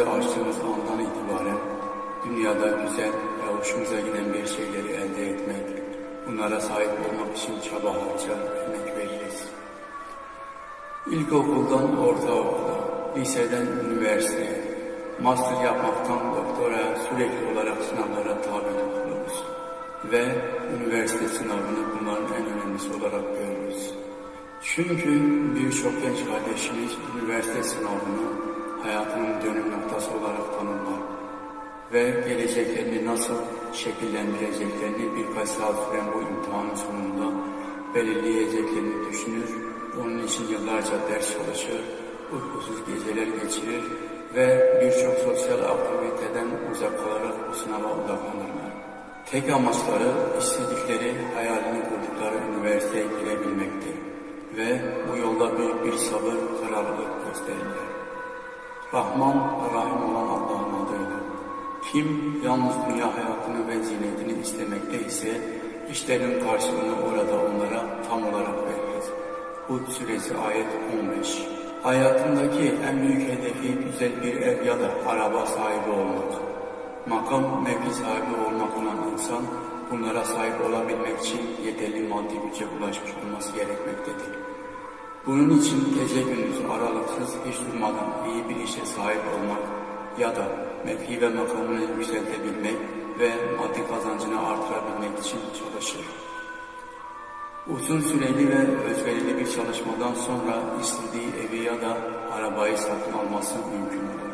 gözlerimizi açtığımız andan itibaren dünyada güzel ve hoşumuza giden bir şeyleri elde etmek, bunlara sahip olmak için çaba harcar, emek veririz. İlkokuldan ortaokula, liseden üniversiteye, master yapmaktan doktora sürekli olarak sınavlara tabi tutuluruz. Ve üniversite sınavını bunların en önemlisi olarak görürüz. Çünkü birçok genç kardeşimiz üniversite sınavını hayatının dönüm noktası olarak tanımlar ve geleceklerini nasıl şekillendireceklerini birkaç saat süren bu imtihanın sonunda belirleyeceklerini düşünür, onun için yıllarca ders çalışır, uykusuz geceler geçirir ve birçok sosyal aktiviteden uzak kalarak bu sınava odaklanırlar. Tek amaçları istedikleri, hayalini kurdukları üniversiteye girebilmektir ve bu yolda büyük bir sabır, kararlılık gösterirler. Rahman ve Rahim olan Allah'ın adıyla. Kim yalnız dünya hayatını ve zinetini istemekte ise işlerin karşılığını orada onlara tam olarak veririz. Hud suresi ayet 15. Hayatındaki en büyük hedefi güzel bir ev ya da araba sahibi olmak. Makam mevki sahibi olmak olan insan bunlara sahip olabilmek için yeterli maddi güce ulaşmış olması gerekmektedir. Bunun için gece gündüz aralıksız hiç durmadan iyi bir işe sahip olmak ya da mevki ve makamını yükseltebilmek ve maddi kazancını artırabilmek için çalışır. Uzun süreli ve özverili bir çalışmadan sonra istediği evi ya da arabayı satın alması mümkün olur.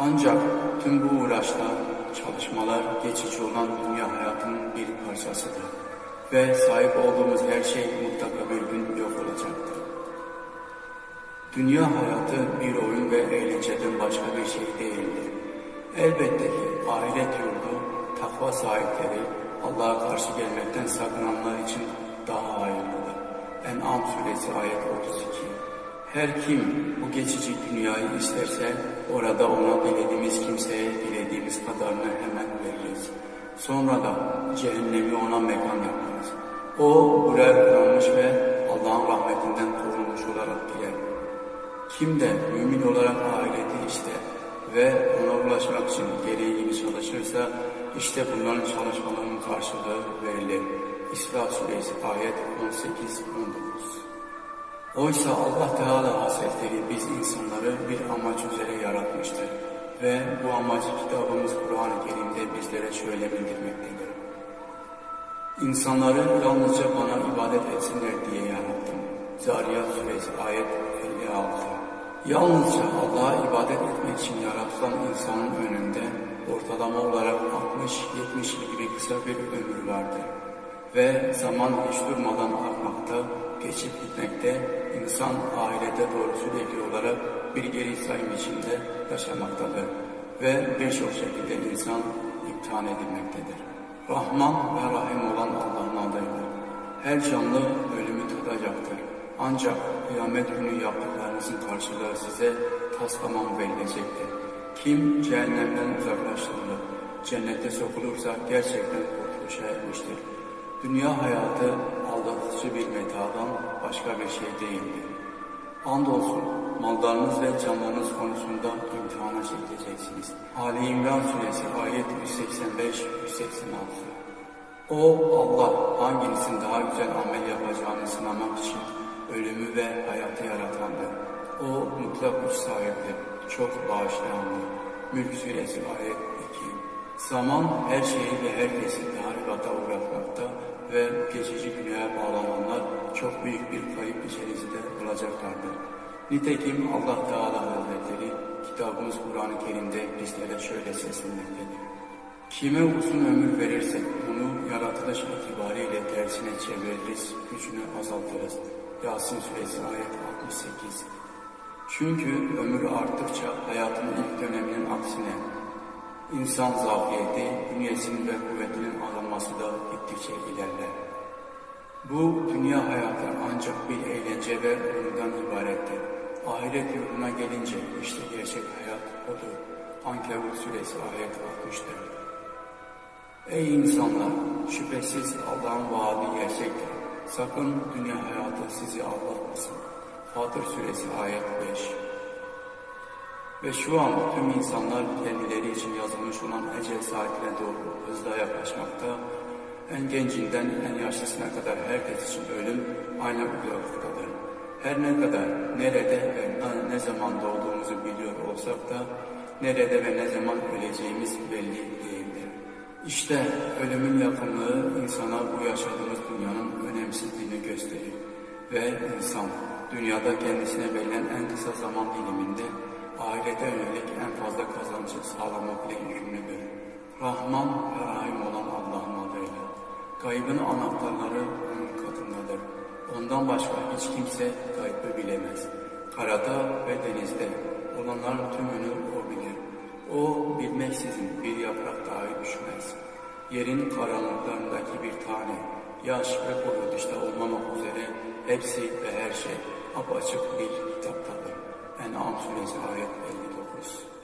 Ancak tüm bu uğraşlar, çalışmalar geçici olan dünya hayatının bir parçasıdır. Ve sahip olduğumuz her şey mutlaka bir gün yok olacaktır. Dünya hayatı bir oyun ve eğlenceden başka bir şey değildir. Elbette ki ahiret yurdu, takva sahipleri, Allah'a karşı gelmekten sakınanlar için daha hayırlıdır. En'am suresi ayet 32 Her kim bu geçici dünyayı isterse orada ona dilediğimiz kimseye dilediğimiz kadarını hemen veririz. Sonra da cehennemi ona mekan yaparız. O buraya kıranmış ve Allah'ın rahmetinden diler. Kim de mümin olarak ahireti ister ve ona ulaşmak için gereği gibi çalışırsa işte bunların çalışmalarının karşılığı verilir. İsra suresi ayet 18-19 Oysa Allah Teala Hazretleri biz insanları bir amaç üzere yaratmıştır ve bu amacı kitabımız Kur'an-ı Kerim'de bizlere şöyle bildirmektedir. İnsanları yalnızca bana ibadet etsinler diye yarattım. Zariyat suresi ayet 56 Yalnızca Allah'a ibadet etmek için yaratılan insanın önünde ortalama olarak 60-70 yıl gibi kısa bir ömür vardır. Ve zaman hiç durmadan akmakta, geçip gitmekte, insan ahirete doğru sürekli olarak bir geri sayım içinde yaşamaktadır. Ve birçok şekilde insan imtihan edilmektedir. Rahman ve Rahim olan Allah'ın adıyla. Her canlı ölümü tadacaktır. Ancak kıyamet günü yaptıklarınızın karşılığı size taslamam verilecektir. Kim cehennemden uzaklaştırılır, cennete sokulursa gerçekten kurtuluşa ermiştir. Dünya hayatı aldatıcı bir metadan başka bir şey değildir. Andolsun mallarınız ve canlarınız konusunda imtihana çekileceksiniz. Ali İmran suresi ayet 185-186 O Allah hanginizin daha güzel amel yapacağını sınamak için ölümü ve hayatı yaratandır. O mutlak güç sahibidir, çok bağışlayandır. Mülk suresi ayet 2 Zaman her şeyi ve herkesi tahribata uğratmakta ve geçici dünyaya bağlananlar çok büyük bir kayıp içerisinde olacaklardır. Nitekim Allah Teala Hazretleri kitabımız Kur'an-ı Kerim'de bizlere şöyle seslenmektedir. Kime uzun ömür verirsek bunu yaratılış itibariyle tersine çeviririz, gücünü azaltırız. Yasin suresi ayet 68 Çünkü ömür arttıkça hayatın ilk döneminin aksine insan zafiyeti, bünyesinin ve kuvvetinin azalması da gittikçe ilerler. Bu dünya hayatı ancak bir eğlence ve oyundan ibarettir. Ahiret yoluna gelince işte gerçek hayat odur. Ankebut suresi ayet 64 Ey insanlar! Şüphesiz Allah'ın vaadi gerçektir. Sakın dünya hayatı sizi aldatmasın. Fatır suresi ayet 5 Ve şu an tüm insanlar kendileri için yazılmış olan ecel saatine doğru hızla yaklaşmakta. En gencinden en yaşlısına kadar herkes için ölüm aynı uzaklıktadır. Her ne kadar nerede ve ne- zaman doğduğumuzu biliyor olsak da nerede ve ne zaman öleceğimiz belli değildir. İşte ölümün yakınlığı insana bu yaşadığımız dünyanın önemsizliğini gösterir. Ve insan dünyada kendisine verilen en kısa zaman diliminde ahirete yönelik en fazla kazancı sağlamakla yükümlüdür. Rahman ve Rahim olan Allah'ın adıyla. Gaybın anahtarları onun katındadır. Ondan başka hiç kimse gaybı bilemez. Karada ve denizde olanların tümünü o. O bilmeksizin bir yaprak dahi düşmez. Yerin karanlıklarındaki bir tane, yaş ve dışta olmamak üzere hepsi ve her şey apaçık bir kitaptadır. En'am suresi ayet 54.